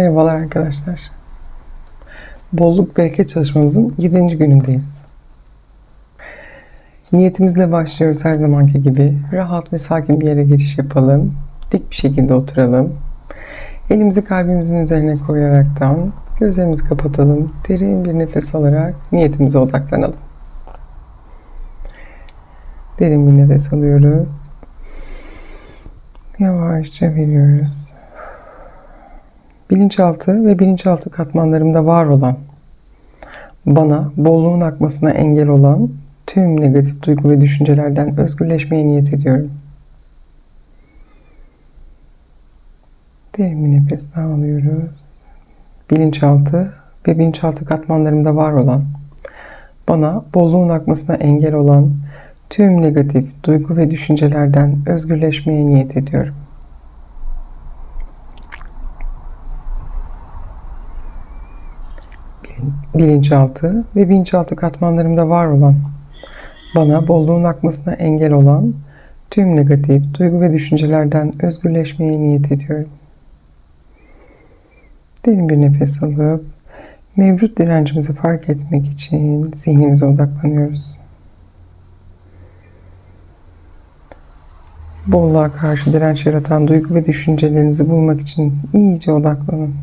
Merhabalar arkadaşlar. Bolluk bereket çalışmamızın 7. günündeyiz. Niyetimizle başlıyoruz her zamanki gibi. Rahat ve sakin bir yere geçiş yapalım. Dik bir şekilde oturalım. Elimizi kalbimizin üzerine koyaraktan gözlerimizi kapatalım. Derin bir nefes alarak niyetimize odaklanalım. Derin bir nefes alıyoruz. Yavaşça veriyoruz bilinçaltı ve bilinçaltı katmanlarımda var olan, bana bolluğun akmasına engel olan tüm negatif duygu ve düşüncelerden özgürleşmeye niyet ediyorum. Derin bir nefes daha alıyoruz. Bilinçaltı ve bilinçaltı katmanlarımda var olan, bana bolluğun akmasına engel olan tüm negatif duygu ve düşüncelerden özgürleşmeye niyet ediyorum. Bilinçaltı ve bilinçaltı katmanlarımda var olan, bana bolluğun akmasına engel olan tüm negatif duygu ve düşüncelerden özgürleşmeye niyet ediyorum. Derin bir nefes alıp mevcut direncimizi fark etmek için zihnimize odaklanıyoruz. Bolluğa karşı direnç yaratan duygu ve düşüncelerinizi bulmak için iyice odaklanın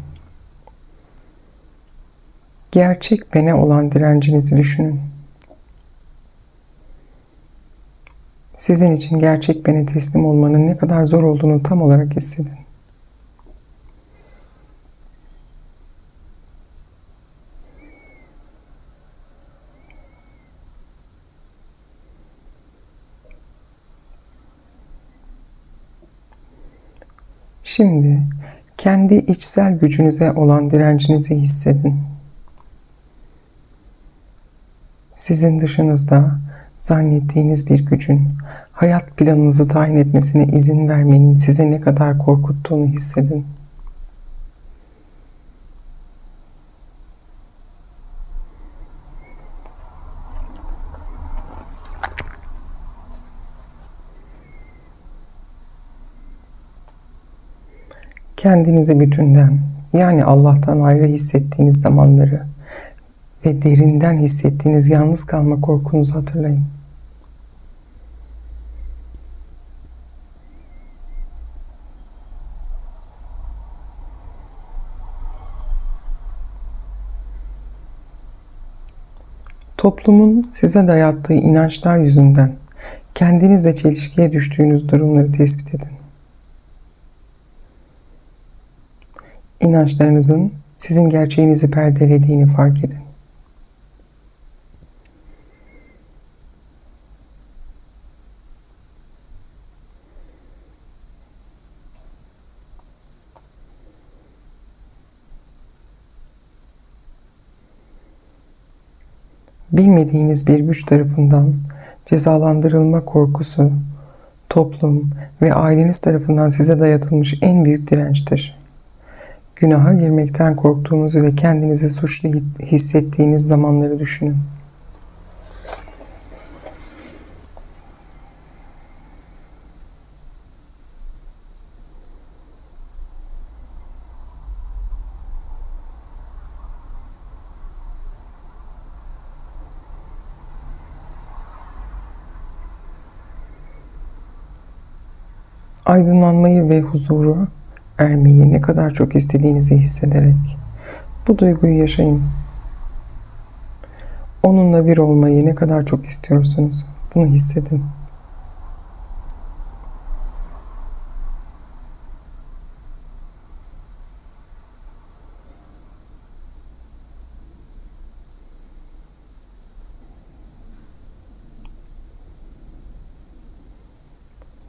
gerçek bene olan direncinizi düşünün. Sizin için gerçek bene teslim olmanın ne kadar zor olduğunu tam olarak hissedin. Şimdi kendi içsel gücünüze olan direncinizi hissedin. Sizin dışınızda zannettiğiniz bir gücün hayat planınızı tayin etmesine izin vermenin size ne kadar korkuttuğunu hissedin. Kendinizi bütünden yani Allah'tan ayrı hissettiğiniz zamanları ve derinden hissettiğiniz yalnız kalma korkunuzu hatırlayın. Toplumun size dayattığı inançlar yüzünden kendinizle çelişkiye düştüğünüz durumları tespit edin. İnançlarınızın sizin gerçeğinizi perdelediğini fark edin. Bilmediğiniz bir güç tarafından cezalandırılma korkusu, toplum ve aileniz tarafından size dayatılmış en büyük dirençtir. Günaha girmekten korktuğunuzu ve kendinizi suçlu hissettiğiniz zamanları düşünün. Aydınlanmayı ve huzuru ermeyi ne kadar çok istediğinizi hissederek bu duyguyu yaşayın. Onunla bir olmayı ne kadar çok istiyorsunuz bunu hissedin.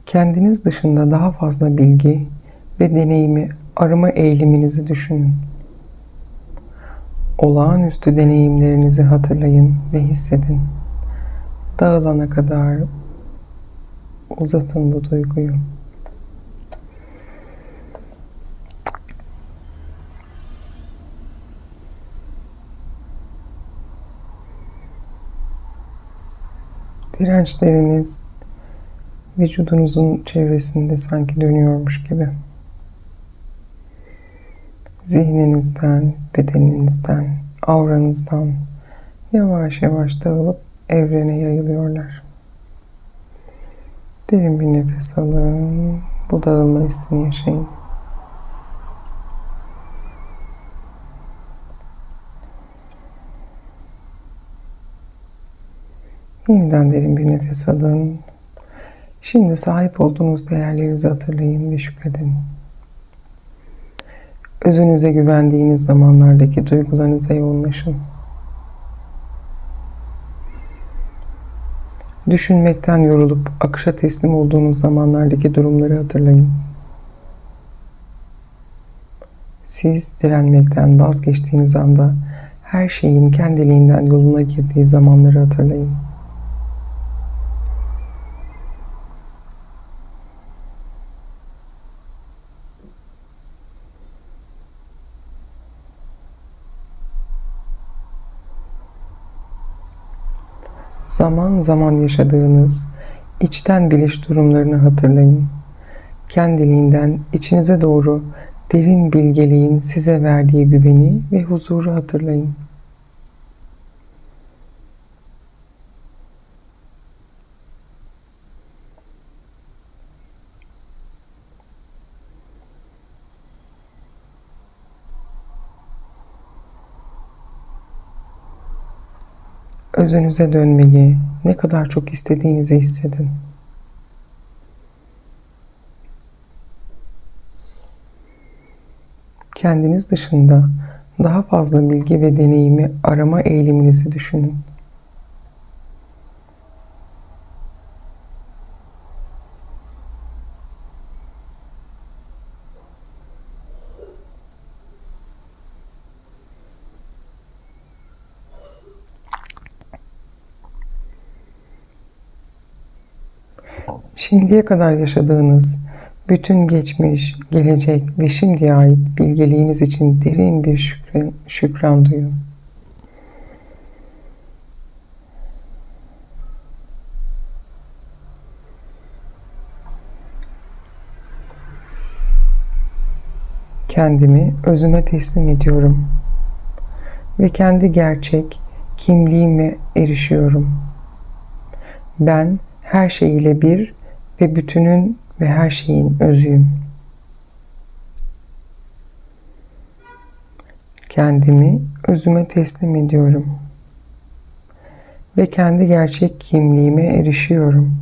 Kendiniz dışında daha fazla bilgi ve deneyimi arama eğiliminizi düşünün. Olağanüstü deneyimlerinizi hatırlayın ve hissedin. Dağılana kadar uzatın bu duyguyu. Dirençleriniz vücudunuzun çevresinde sanki dönüyormuş gibi. zihninizden, bedeninizden, auranızdan yavaş yavaş dağılıp evrene yayılıyorlar. Derin bir nefes alın. Bu dağılma hissini yaşayın. Yeniden derin bir nefes alın. Şimdi sahip olduğunuz değerlerinizi hatırlayın ve şükredin. Özünüze güvendiğiniz zamanlardaki duygularınıza yoğunlaşın. Düşünmekten yorulup akışa teslim olduğunuz zamanlardaki durumları hatırlayın. Siz direnmekten vazgeçtiğiniz anda her şeyin kendiliğinden yoluna girdiği zamanları hatırlayın. Zaman zaman yaşadığınız içten biliş durumlarını hatırlayın. Kendiliğinden içinize doğru derin bilgeliğin size verdiği güveni ve huzuru hatırlayın. Özünüze dönmeyi ne kadar çok istediğinizi hissedin. Kendiniz dışında daha fazla bilgi ve deneyimi arama eğiliminizi düşünün. Şimdiye kadar yaşadığınız bütün geçmiş, gelecek ve şimdiye ait bilgeliğiniz için derin bir şükran, şükran duyun. Kendimi özüme teslim ediyorum ve kendi gerçek kimliğime erişiyorum. Ben her şeyiyle bir ve bütünün ve her şeyin özüyüm. Kendimi özüme teslim ediyorum ve kendi gerçek kimliğime erişiyorum.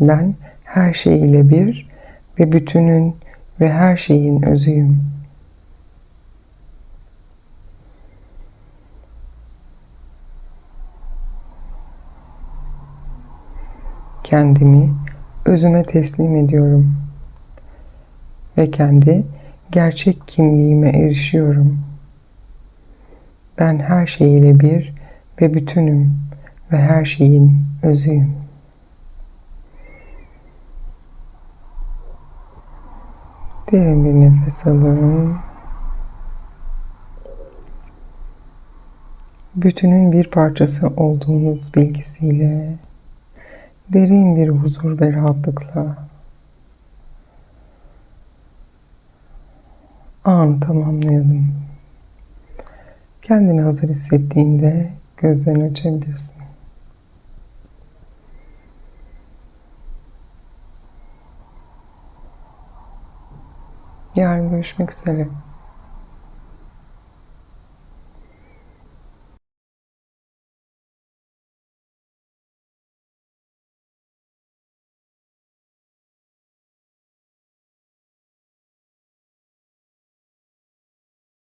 Ben her şeyiyle bir ve bütünün ve her şeyin özüyüm. Kendimi özüme teslim ediyorum ve kendi gerçek kimliğime erişiyorum. Ben her şeyiyle bir ve bütünüm ve her şeyin özüyüm. Derin bir nefes alın. Bütünün bir parçası olduğunuz bilgisiyle derin bir huzur ve rahatlıkla anı tamamlayalım. Kendini hazır hissettiğinde gözlerini açabilirsin. Yarın görüşmek üzere.